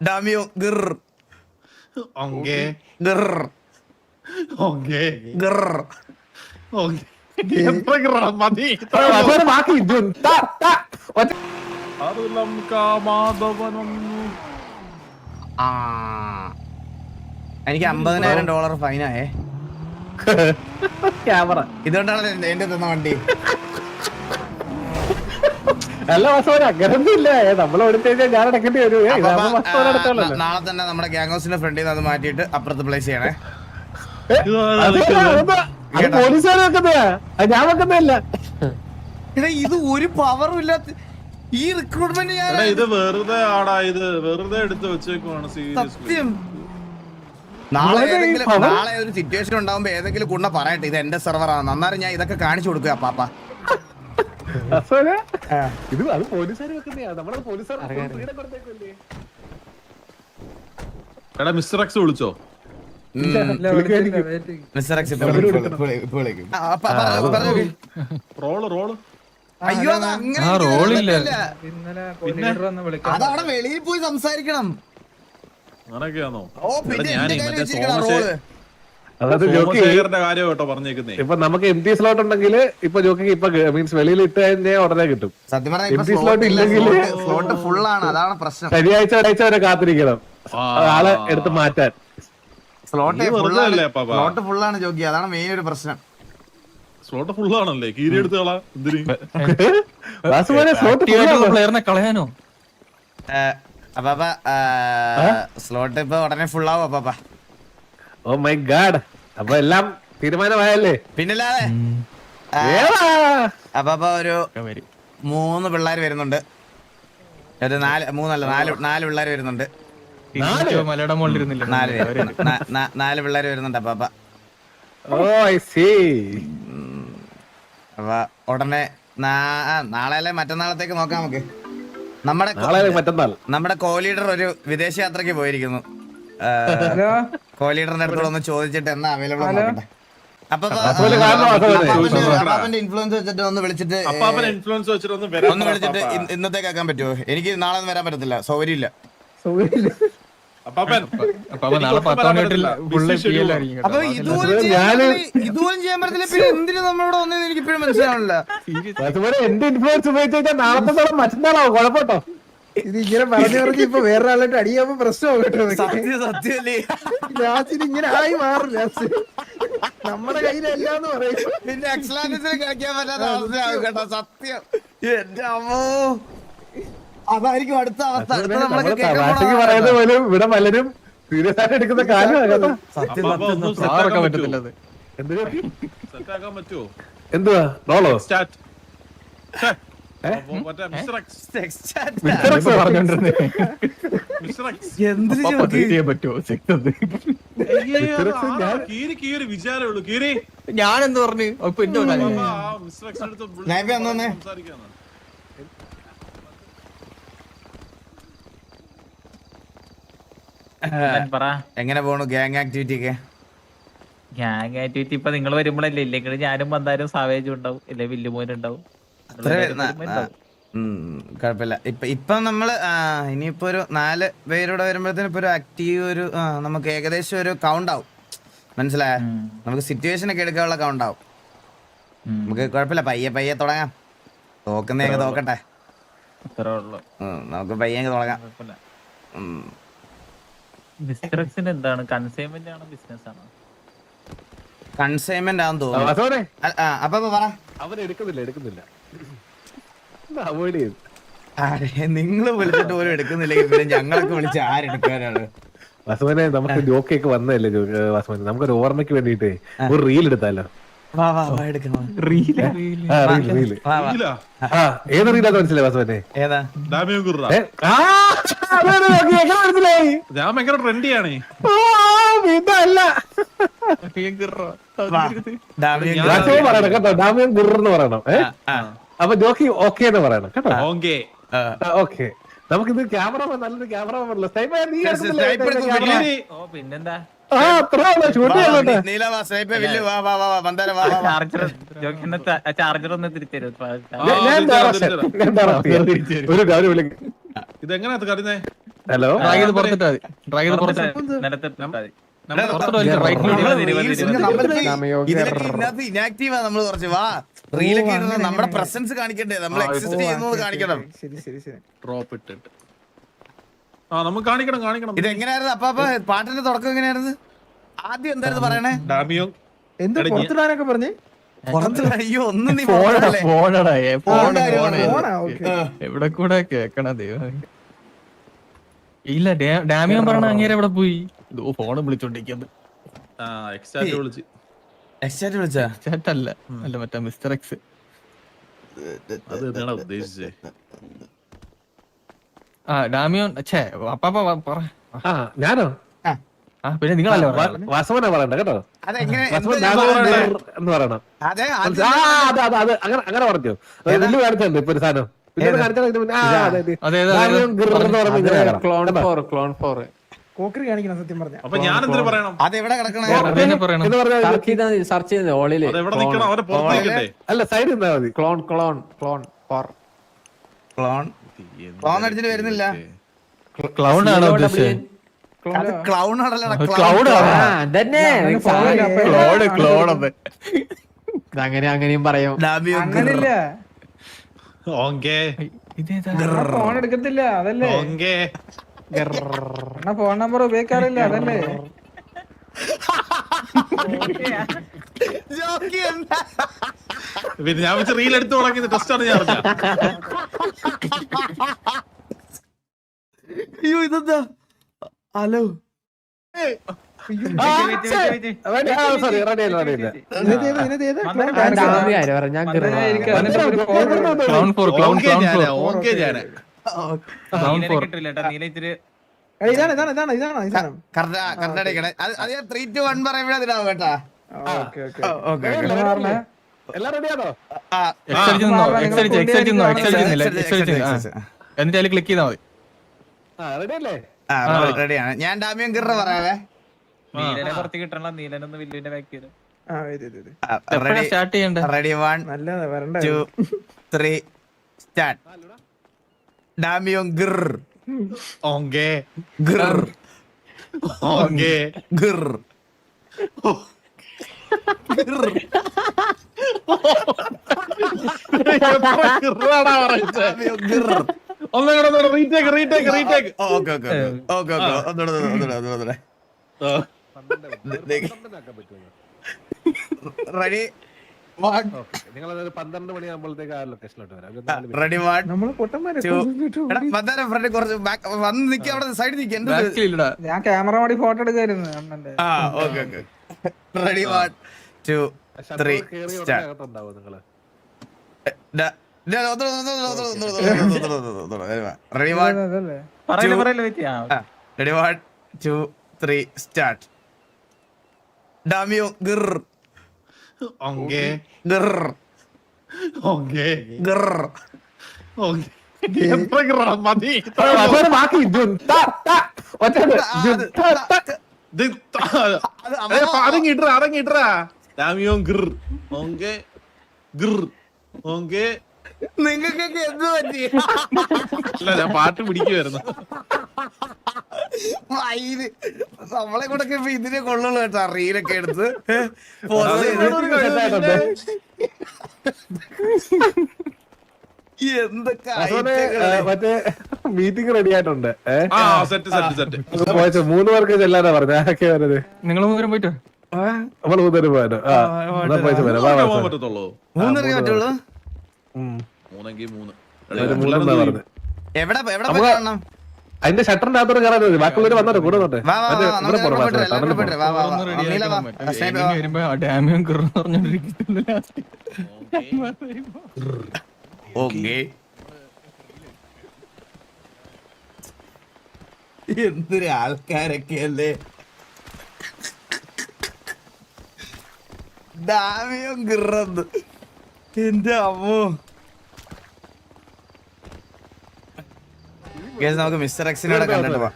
ഡാമിയോ ഗിർ ഓങ്കേ ഗിർ ഓങ്കേ ഗിർ ഓങ്കേ എത്ര ഗ്രാം മതി വാസുവിനെ ബാക്കി ജുൻ, താ, താ. ഒറ്റ- അരുളം കാമാധവനം ആ എനിക്ക് അമ്പതിനായിരം ഡോളർ ഫൈനായേ ക്യാമറ ഇതുകൊണ്ടാണ് എന്റെ തന്ന വണ്ടി. അല്ല നമ്മൾ ഞാൻ അടക്കേണ്ടി വരും. നാളെ തന്നെ നമ്മുടെ ഗ്യാങ് ഹൗസിന്റെ ഫ്രണ്ടിൽ നിന്ന് അത് മാറ്റിയിട്ട് അപ്പുറത്ത് പ്ലേസ് ചെയ്യണേ. പോലീസുകാർ വെക്കുന്നതാ. ഞാൻ വെക്കുന്നതല്ല. എടാ ഇത് ഒരു പവറും ഇല്ലാത്ത ഈ റിക്രൂട്ട്മെന്റ് ഞാൻ ഇത് വെറുതെ ആടാ ഇത് വെറുതെ എടുത്ത് വെച്ചേക്കുവാണ് സീരിയസ്ലി സത്യം. നാളെ ഈ ഏതെങ്കിലും നാളെ ഒരു സിറ്റുവേഷൻ ഉണ്ടാവുമ്പോ ഏതെങ്കിലും കുണ്ണ പറയട്ടെ. ഇത് എന്റെ സെർവറാണ് അന്നേരം ഞാൻ ഇതൊക്കെ കാണിച്ചു കൊടുക്കുക പാപ്പ. ഇത് അത് പോലീസുകാർ വെക്കുന്നതാ നമ്മളത് പോലീസുകാർ എടാ മിസ്റ്റർ എക്സ് വിളിച്ചോ? Mister X. Role role. അയ്യോ ആ, റോളില്ല. അതവിടെ വെളിയിൽ പോയി സംസാരിക്കണം. അങ്ങനൊക്കെയാണോ ഓ പിന്നെ ഞാനേ എന്റെ മറ്റേ സോമശേ- ഇപ്പൊ നമുക്ക് എം ടി സ്ലോട്ട് ഉണ്ടെങ്കിൽ ഇപ്പൊ ജോക്കിക്ക് ഇപ്പൊ മീൻസ് വെളിയിൽ ഇട്ട് കഴിഞ്ഞാൽ ഉടനെ കിട്ടും. എം ടി സ്ലോട്ട് ഇല്ലെങ്കിൽ സ്ലോട്ട് ഫുൾ ആണ് അതാണ് പ്രശ്നം. ശനിയാഴ്ച ഒരാഴ്ച വരെ കാത്തിരിക്കണം. ആളെ എടുത്ത് മാറ്റാൻ. സ്ലോട്ട് ഫുൾ അല്ലേ, പാപ്പ? സ്ലോട്ട് ഫുൾ ആണ് ജോക്കി അതാണ് മെയിൻ ഒരു പ്രശ്നം. സ്ലോട്ട് ഫുൾ ആണല്ലേ കീരി എടുത്ത് കളാ എന്തിന്? പ്ലെയറിനെ കളയാനോ? അപ്പാപ്പ സ്ലോട്ട് ഇപ്പൊ ഉടനെ ഫുൾ ആവും അപ്പാപ്പ ഓ മൈ ഗാഡ് അപ്പൊ എല്ലാം തീരുമാനമായല്ലേ? പിന്നല്ലാതെ. അപ്പൊ അപ്പൊ ഒരു മൂന്ന് പിള്ളേർ വരുന്നുണ്ട്. ഒരു നാല് മൂന്നല്ല നാല് നാല് പിള്ളേർ വരുന്നുണ്ട്. നാല്? നാല് പിള്ളേർ വരുന്നുണ്ട് അപ്പൊ ഓ ഐ സി അപ്പൊ ഉടനെ നാളെ അല്ലെ മറ്റന്നാളത്തേക്ക് നോക്കാം നമുക്ക്. നമ്മുടെ നമ്മുടെ കോലീഡർ ഒരു വിദേശ യാത്രയ്ക്ക് പോയിരിക്കുന്നു കോ ലീഡറിന്റെ അടുത്തോട് ഒന്ന് ചോദിച്ചിട്ട് എന്നാ അവൈലബിൾ നോക്കട്ടെ. അപ്പൊ. അപ്പാപ്പന്റെ ഇൻഫ്ലുവൻസ് വെച്ചിട്ട് ഒന്ന് വിളിച്ചിട്ട് ഇൻഫ്ലുവൻസ് വെച്ചിട്ട് ഒന്ന് ഒന്ന് വിളിച്ചിട്ട് ഇന്നത്തേക്ക് ആക്കാൻ പറ്റുമോ? എനിക്ക് നാളെ ഒന്നും വരാൻ പറ്റത്തില്ല. സൗകര്യമില്ല അപ്പൊ അപ്പൊ ഇതുപോലും ചെയ്യാൻ പറ്റില്ല- പറ്റത്തില്ല. പിന്നെ എന്തിനു നമ്മളിവിടെ വന്നതെന്ന് എനിക്ക് ഇപ്പോഴും മനസ്സിലാവണില്ല എന്റെ ഇൻഫ്ലുവൻസ് ഉപയോഗിച്ചാൽ നാളത്തെ മറ്റന്നാളാവും. കുഴപ്പട്ടോ ഇത് ഇങ്ങനെ പറഞ്ഞു പറഞ്ഞ് ഇപ്പൊ വേറൊരാളായിട്ട് അടിയാവുമ്പോ പ്രശ്നമാവും കേട്ടോ. സത്യം ലാസ്റ്റിന് ഇങ്ങനെ ആയി മാറും ലാസ്റ്റ്. നമ്മുടെ കയ്യിലല്ലാന്ന് പറയും. പിന്നെ എക്സലാൻസിൽ കളിക്കാൻ പറ്റാത്ത അവസ്ഥയാകും കേട്ടോ സത്യം. എന്റെ അമ്മോ. അതായിരിക്കും അടുത്ത അവസ്ഥ. അടുത്ത നമ്മളൊക്കെ കേൾക്കാൻ പറയുന്നത് പോലും ഇവിടെ പലരും സീരിയസ് ആയിട്ട് എടുക്കുന്ന കാര്യമാണ് സത്യം സത്യം ഒന്നും സത്യം. set ആക്കാൻ പറ്റത്തില്ല അത്. ആക്കാൻ പറ്റുമോ? എന്തുവാ? റോളോ? സ്റ്റാർട്ട് ഞാൻ എന്ത് പറഞ്ഞു. പറ? എങ്ങനെ പോണു ഗാങ് ആക്ടിവിറ്റി ഒക്കെ? ഗാങ് ആക്ടിവിറ്റി ഇപ്പൊ നിങ്ങൾ വരുമ്പോഴല്ലേ ഇല്ലെങ്കിൽ ഞാനും വന്നാലും സാവേജും ഉണ്ടാവും ഇല്ലേ വില്ലുമോനും ഉണ്ടാവും. കുഴപ്പമില്ല. ഇപ്പൊ ഇപ്പൊ നമ്മൾ ഇനിയിപ്പോ ഒരു നാല് പേരൂടെ വരുമ്പോഴത്തേനും ഇപ്പൊ ഒരു ആക്റ്റീവ് ഒരു നമുക്ക് ഏകദേശം ഒരു കൗണ്ട് ആവും. മനസ്സിലായ? നമുക്ക് സിറ്റുവേഷൻ ഒക്കെ എടുക്കാനുള്ള കൗണ്ട് ആവും. നമുക്ക് കുഴപ്പമില്ല. പയ്യെ പയ്യെ തുടങ്ങാം. തോക്കുന്നേ തോക്കട്ടെ. നമുക്ക് പയ്യെ അങ്ങ് തുടങ്ങാം. എന്താണ്? കൺസൈൻമെന്റ് ആണോ ബിസിനസ് ആണോ? കൺസൈൻമെന്റ് ആണെന്ന് തോന്നുന്നു. അപ്പൊ പറ. അവരെടുക്കുന്നില്ല എടുക്കുന്നില്ല. അവോയ്ഡ് ചെയ്തു നിങ്ങൾ വിളിച്ചിട്ട് പോലും എടുക്കുന്നില്ലെങ്കിൽ പിന്നെ ഞങ്ങളൊക്കെ വിളിച്ച് ആരെടുക്കാനാണ് വസുമനെ നമുക്ക് ജോക്കൊക്കെ വന്നതല്ലേ വസുമനെ? നമുക്കൊരു ഓർമ്മയ്ക്ക് വേണ്ടിട്ട് ഒരു റീൽ എടുത്താലോ? ഏത് റീലാന്ന് മനസ്സിലായി വസുമനെ? മനസ്സിലായി. ഞാൻ ഭയങ്കര ട്രെൻഡിയാണേ ഇതല്ല. പറയണം കേട്ടോ ഡാമിയൻ ഗുറെന്ന് പറയണം. ഏ? ആ, അപ്പൊ ജോക്കി ഓക്കെ എന്ന് പറയണം കേട്ടോ. ഓക്കെ. നമുക്കിത് ക്യാമറ നല്ലൊരു ക്യാമറ സ്നൈപ്പ് നീ ശരി, എടുക്കുന്നില്ലേ? sniper എടുക്കും, ക്യാമറ? കീരി ഓ പിന്നെന്താ? ചാർജർ ഒന്ന് തിരിച്ചു. ഒരു കാര്യം വിളിക്കും ഇതെങ്ങനെയാ കറിഞ്ഞേ ഹലോ? ഡ്രാഗ് പുറത്തിട്ടാ ഡ്രാഗ് ഇനാക്റ്റീവാ നമ്മൾ കുറച്ച്. വാ. റീലൊക്കെ ഇടുന്നത് നമ്മുടെ പ്രസൻസ് കാണിക്കണ്ടേ? നമ്മൾ എക്സിസ്റ്റ് ചെയ്യുന്നത് കാണിക്കണം. ശരി ശരി ശരി ഡ്രോപ്പ് ഇട്ടിട്ട്. ആ നമുക്ക് കാണിക്കണം കാണിക്കണം. ഇത് എങ്ങനെയായിരുന്നു? അപ്പൊ അപ്പൊ പാട്ടിന്റെ തുടക്കം എങ്ങനെയായിരുന്നു? ആദ്യം എന്തായിരുന്നു പറയണേ? ഡാമിയോ എന്ത് പുറത്തിടാനൊക്കെ പറഞ്ഞേ? അയ്യോ ഒന്നും നീ എവിടെ കൂടെ കേക്കണ ദൈവം ഇല്ല ഡാമിയോ പറഞ്ഞ അങ്ങേരെ എവിടെ പോയി? ഇതോ ഫോണ് വിളിച്ചോണ്ടിരിക്കുന്നത് ആ എക്സ്റ്റാറ്റ് വിളിച്ച് എക്സ്റ്റാറ്റ് വിളിച്ചാ. ചേട്ടല്ല അല്ല മറ്റേ മിസ്റ്റർ എക്സ് അത് എന്താണ് ഉദ്ദേശിച്ചേ? ആ ഡാമിയോൻ ഛേ അപ്പാപ്പ വ- പറ. ആ ഞാനോ? ആ. പിന്നെ നിങ്ങളല്ലേ പറഞ്ഞത് വാസവനെ പറയണ്ട കേട്ടോ? അതെങ്ങനെ വാസവൻ എന്താ ഡാമിയോ പറയണ്ടേ? ഗിർ എന്ന് പറയണം. അതെ ആ ആദ്യം അത് അത് അത് അങ്ങനെ അങ്ങനെ പറഞ്ഞു? വലിയ കാണിച്ചിട്ടുണ്ട് ഇപ്പൊ ഒരു സാധനം? പിന്നെ കാണിച്ചാൽ ആ അതെ അതെ. അതെ, അതെ, ഡാമിയോ ഗിർ എന്ന് പറയുമ്പോ ഇങ്ങനെ കേൾക്കണം. ക്ലോൺ ഫോർ ക്ലോൺ ഫോർ കോക്കറി കാണിക്കണം സത്യം പറഞ്ഞ. അപ്പൊ ഞാൻ എന്തിനു പറയണം? അതെവിടെ കിടക്കണേ? സെർച്ച് ചെയ്താൽ മതി സെർച്ച് ചെയ്തത് ഓളിൽ. നിക്കണം? അവരെ അല്ല സൈഡിൽ നിന്നാ മതി. Clone clone clone four clone. Clone അടിച്ചിട്ട് വരുന്നില്ല. ക്ലൗൺ ആണോ ഉദ്ദേശിച്ചത്? ക്ലൗൺ. ക്ലൗഡ് അത് അങ്ങനെ അങ്ങനെയും പറയും. അങ്ങനില്ല ഓങ്കേ. ഫോൺ എടുക്കത്തില്ല അതല്ലേ? ഓങ്കേ. എന്നാ ഫോൺ നമ്പർ ഉപയോഗിക്കാറില്ല അതല്ലേ? പിന്നെ ഞാൻ വെച്ച് റീൽ എടുത്ത് ടെസ്റ്റ് ആണ് ഞാൻ അയ്യോ ഇതെന്താ? ഹലോ. ഞാൻ ഇതാണ് ഇതാണ് ഇതാണ് ഇതാണ് കറക്റ്റ് കറക്റ്റ് അത് ഞാൻ ത്രീ ടു വൺ പറയുമ്പോഴേ അതിനാവും കേട്ടാ. എന്നിട്ട് അതിൽ ക്ലിക്ക് ചെയ്താൽ മതി. ആ റെഡി ആ റെഡിയാണ് ഞാൻ ഡാമിയൻ കിറ പറയാവേ. നീലനെ പുറത്ത് കിട്ടണല്ലോ നീലനൊന്ന് വില്ലുവിന്റെ ബാക്ക് ചെയ്ത് റെഡി സ്റ്റാർട്ട് ചെയ്യണ്ട? Ready one two three start ഡാമിയോൻ ഗിർ ഓങ്കേ ഗിർ ഓങ്കേ ഗിർ ഡാമിയോൻ ഗിർ ഒന്നുകൂടെ retake retake retake okay okay okay okay ഒന്നുകൂടെ ഒന്നുകൂടെ ഒന്നുകൂടെ റെഡി വൺ നിങ്ങൾ ഒരു പന്ത്രണ്ട് മണിയാകുമ്പോഴത്തേക്ക് ആ ലൊക്കേഷനിലോട്ട് വരാം. റെഡി വാട്ട് നമ്മൾ പൊട്ടന്മാരെ എടാ മന്ദാരം ഫ്രണ്ട് കുറച്ച് വന്ന് നിൽക്കി അവിടെ സൈഡിൽ നിൽക്കി എന്ത് ഞാൻ ക്യാമറ ഫോട്ടോ എടുക്കായിരുന്നു അണ്ണന്റെ. ആ okay okay ready what two three start നിങ്ങൾ. Ready what ready what two three start Damio ഗിർ. ഓങ്കേ ഗിർ ഓങ്കേ ഗിർ ഓങ്കേ എത്ര ഗ്രാ മതി ബാക്കി അടങ്ങിട്ടാ അടങ്ങിട്ടാ ഡാമിയോ ഗിർ ഓങ്കേ ഗിർ ഓങ്കേ നിങ്ങൾക്കൊക്കെ എന്ത് പറ്റി അല്ല ഞാൻ പാട്ട് പിടിക്കുമായിരുന്നു നമ്മളെ കൂടെ ഇപ്പൊ ഇതിനെ കൊള്ളുള്ളൂ കേട്ടോ റീലൊക്കെ എടുത്ത്. എന്തൊക്കെ. മറ്റേ മീറ്റിംഗ് റെഡി ആയിട്ടുണ്ട്. ഏ? ആ സെറ്റ് സെറ്റ് സെറ്റ് നമ്മൾ മൂന്ന് പേർക്ക് ചെല്ലാനാ പറഞ്ഞ. ആരൊക്കെ വരുന്നത് നിങ്ങൾ മൂവരും പോയിട്ട്? നമ്മൾ മൂന്നേര് പോയാലോ ആ പൈസ മൂന്നരക്കേ പറ്റുള്ളൂ മൂന്നെങ്കിൽ മൂന്ന്. എവിടെ എവിടെ കാണണം? അതിന്റെ ഷട്ടറിന്റെ അകത്തോട് കയറാൻ മതി ബാക്കിയുള്ളവർ വന്നോട്ടെ കൂടെ വന്നോട്ടെ. എന്തൊരു ആൾക്കാരൊക്കെ അല്ലേ? വാ ഇവിടെ എന്റെ പോണം എല്ലാവരും പോയിട്ട് എല്ലാവരും പോയിട്ട് വാ വാ വാ ഒന്ന് ready നീല വാ ആക്കണം. സ്നേഹിത enemy വരുമ്പോ ആ ഡാമിയും കിറന്ന് പറഞ്ഞോണ്ടിരിക്കുന്നു last. ഓക്കെ എന്തൊരു ആൾക്കാരൊക്കെ അല്ലേ ഡാമിയും കിറന്ന് എന്റെ അമ്മോ Guys, നമുക്ക് മിസ്റ്റർ എക്സിനോടെ കണ്ടിട്ട് പോവാം.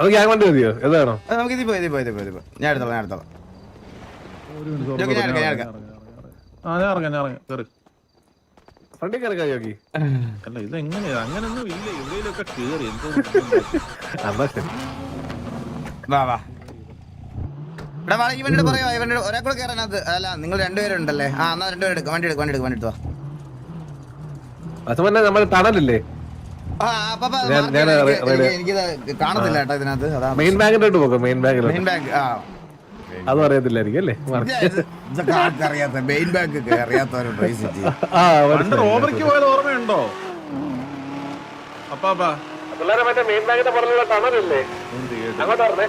അത് ഗ്യാങ് വണ്ടി മതിയോ? ഏതാണോ നമുക്ക് ഇതിപ്പോ ഇതിപ്പോ ഇതിപ്പോ ഇതിപ്പോ ഞാൻ എടുത്തോളാം ഞാൻ എടുത്തോളാം. ഇതൊക്കെ ഞാൻ എടുക്കാം ഞാൻ എടുക്കാം. ആ ഞാൻ ഇറങ്ങാം ഞാൻ ഇറങ്ങാം. കേറി. ഫ്രണ്ടിൽ കയറി യോഗി അല്ല ഇത് എങ്ങനെയാ അങ്ങനൊന്നും ഇല്ല. എവിടെയൊക്കെ കേറി എന്തോ എന്നാ ശരി. വാ വാ. ഇവിടെ വാ ഇവനോട് പറയാ ഇവനോട് ഒരാൾ കൂടെ കയറാനത് അല്ല നിങ്ങൾ രണ്ടുപേരുണ്ടല്ലേ? ആ എന്നാ രണ്ടുപേരും എടുക്കാം. വണ്ടി എടുക്കും വണ്ടി എടുക്കും വണ്ടി എടുത്തു അത് പിന്നെ നമ്മുടെ ടണലില്ലേ ആ അപ്പൊ അപ്പൊ അത് ഞാൻ- എനിക്ക് കാണത്തില്ല കേട്ടോ ഇതിനകത്ത്. അതാ മെയിൻ ബാങ്കിലോട്ട് പോകും മെയിൻ ബാങ്കിലോട്ട്. മെയിൻ ബാങ്ക് ആ. അതും അറിയത്തില്ലായിരിക്കും അല്ലേ? ആർക്കറിയാത്ത മെയിൻ ബാങ്ക് റോബറിക്ക് പോയത് ഓർമ്മയുണ്ടോ? അപ്പാപ്പാ പിള്ളേരെ മറ്റേ മെയിൻ ബാങ്കിന്റെ പുറത്തുള്ള ടണലില്ലേ അങ്ങോട്ട് പറഞ്ഞേ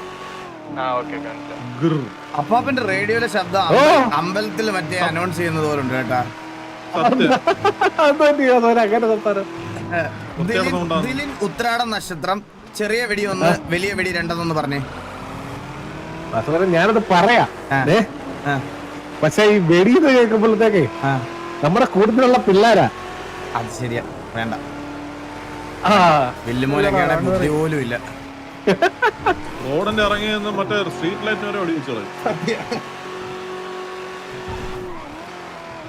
ഗിർ. അപ്പാപ്പന്റെ റേഡിയോയിലെ ശബ്ദം അമ്പ- അമ്പലത്തിൽ മറ്റേ അനൗൺസ് ചെയ്യുന്നത് പോലെ ഉണ്ട് കേട്ടാ അങ്ങനെ സംസാരം. ദിലിൻ- ഉത്രാടം നക്ഷത്രം. ചെറിയ വെടി ഒന്ന് വലിയ വെടി രണ്ടെന്നൊന്ന് പറഞ്ഞേ. ഞാനത് പറയാ. പക്ഷെ ഈ വെടി കേൾക്കുമ്പോഴത്തേക്ക് കേൾക്കുമ്പോഴത്തേക്കേ നമ്മുടെ കൂട്ടത്തിലുള്ള പിള്ളേരാ. അത് ശരിയാ. വേണ്ട. ആ. വെല്ലുമൂലൊക്കെയാണ് ബുദ്ധി പോലും ഇല്ല. റോഡിന്റെ ഇറങ്ങി നിന്ന് മറ്റേ സ്ട്രീറ്റ് ലൈറ്റ് വരെ ഒടിച്ചു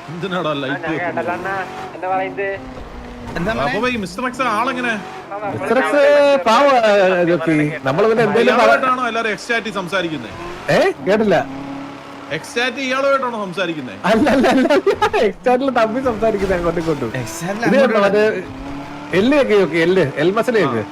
എന്തിനാടാ ലൈറ്റ് എന്താ മോനെ? കേട്ടില്ല ഇയാളുമായിട്ടാണോ സംസാരിക്കുന്നത് അല്ല അല്ല അല്ല എക്സ്റ്റാറ്റിൽ തമ്മി സംസാരിക്കുന്നത് അങ്ങോട്ടും ഇങ്ങോട്ടും. Exactly ഇത് അങ്ങോട്ട് എല്ല് ഒക്കെ എല്ല് എൽ മസലയൊക്കെ